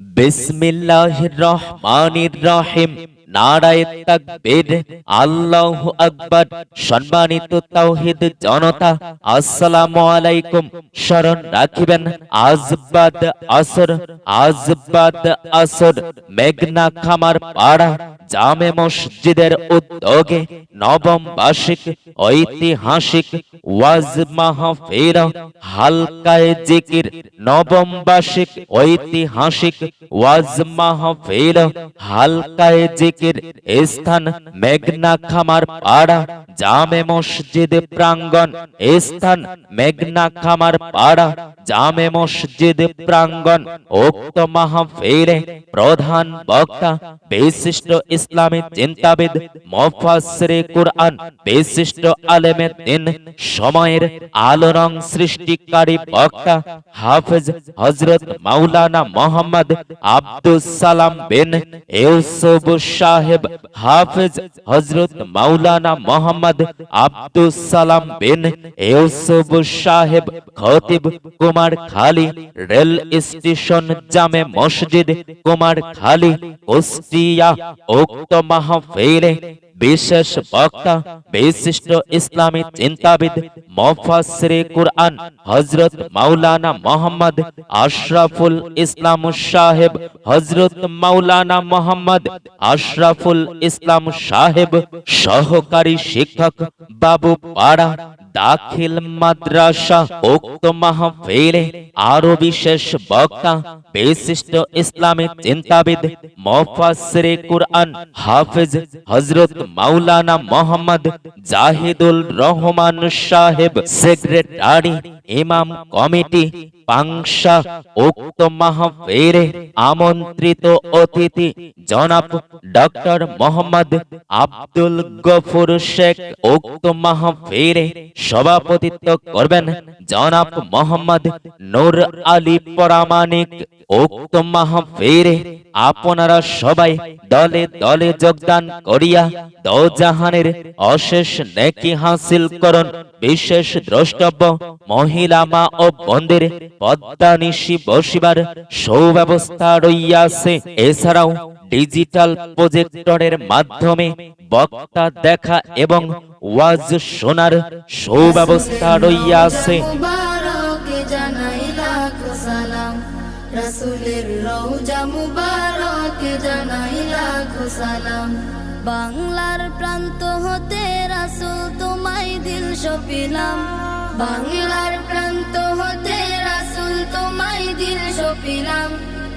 বিসমিল্লাহির রহমানির রহিম। নারায়ে তাকবীর। আল্লাহু জনতা, আসসালামু আলাইকুম। স্মরণ রাখিবেন। আজবাদ আসর আজবাদ আসর, মেঘনা খামার পাড়া জামে মসজিদের উদ্যোগে নবম বার্ষিক ঐতিহাসিক ওয়াজ মাহফিল, হালকায় জিকির, নবম বার্ষিক ঐতিহাসিক ওয়াজ মাহফিল, হালকায় জিকির স্থান মেঘনা খামার পাড়া, জামে মসজিদ প্রাঙ্গণ স্থান মেঘনা খামার পাড়া, জামে মসজিদ প্রাঙ্গণ উক্ত মাহফিলে প্রধান বক্তা, বিশিষ্ট ইসলামী চিন্তাবিদ মুফাসসিরে কুরআন বিশিষ্ট আলেমে দিন সময়ের আলোড়ন সৃষ্টিকারী বক্তা হাফেজ হযরত মাওলানা মোহাম্মদ আব্দুস সালাম বিন ইউসুফ সাহেব হাফেজ হযরত মাওলানা মোহাম্মদ আব্দুস সালাম বিন ইউসুফ সাহেব খতিব কুমার খালি রেল স্টেশন জামে মসজিদ কুমার খালি কুষ্টিয়া উক্ত মাহফিলে বিশেষ বক্তা, বিশিষ্ট ইসলামী চিন্তাবিদ মুফাসসিরে কুরআন হযরত মাওলানা মোহাম্মদ আশরাফুল ইসলাম সাহেব, হযরত মাওলানা মোহাম্মদ আশরাফুল ইসলাম সাহেব, সহকারী শিক্ষক বাবু পাড়া দাখিল মাদ্রাসা উক্ত মাহফিলে আরও বিশেষ বক্তা, বিশিষ্ট ইসলামী চিন্তাবিদ, মুফাসসিরে কুরআন হাফেজ হযরত মাওলানা মোহাম্মদ জাহিদুল রহমান সাহেব, সেক্রেটারি, ইমাম কমিটি, পাংশা উক্ত মাহফিলে আমন্ত্রিত অতিথি জনাব ডক্টর মোহাম্মদ আব্দুল গফুর শেখ উক্ত মাহফিলে সভাপতিত্ব করবেন জনাব মোহাম্মদ নূর আলী প্রামাণিক উক্ত মাহফিলে আপনারা সবাই দলে দলে যোগদান করিয়া দোজাহানের অশেষ নেকি হাসিল করুন। বিশেষ দ্রষ্টব্য, মহিলা মা ও বন্দের পদ্মা নিশি বসিবার সুব্যবস্থা রইয়াছে। এছাড়াও ডিজিটাল প্রজেক্টরের মাধ্যমে বক্তা দেখা এবং ওয়াজ শোনার সুব্যবস্থা রইয়াছে বাংলার প্রান্ত হতে রাসূল তোমায় দিল সপিলাম। বাংলার প্রান্ত হতে রাসূল তোমায় দিল সপিলাম।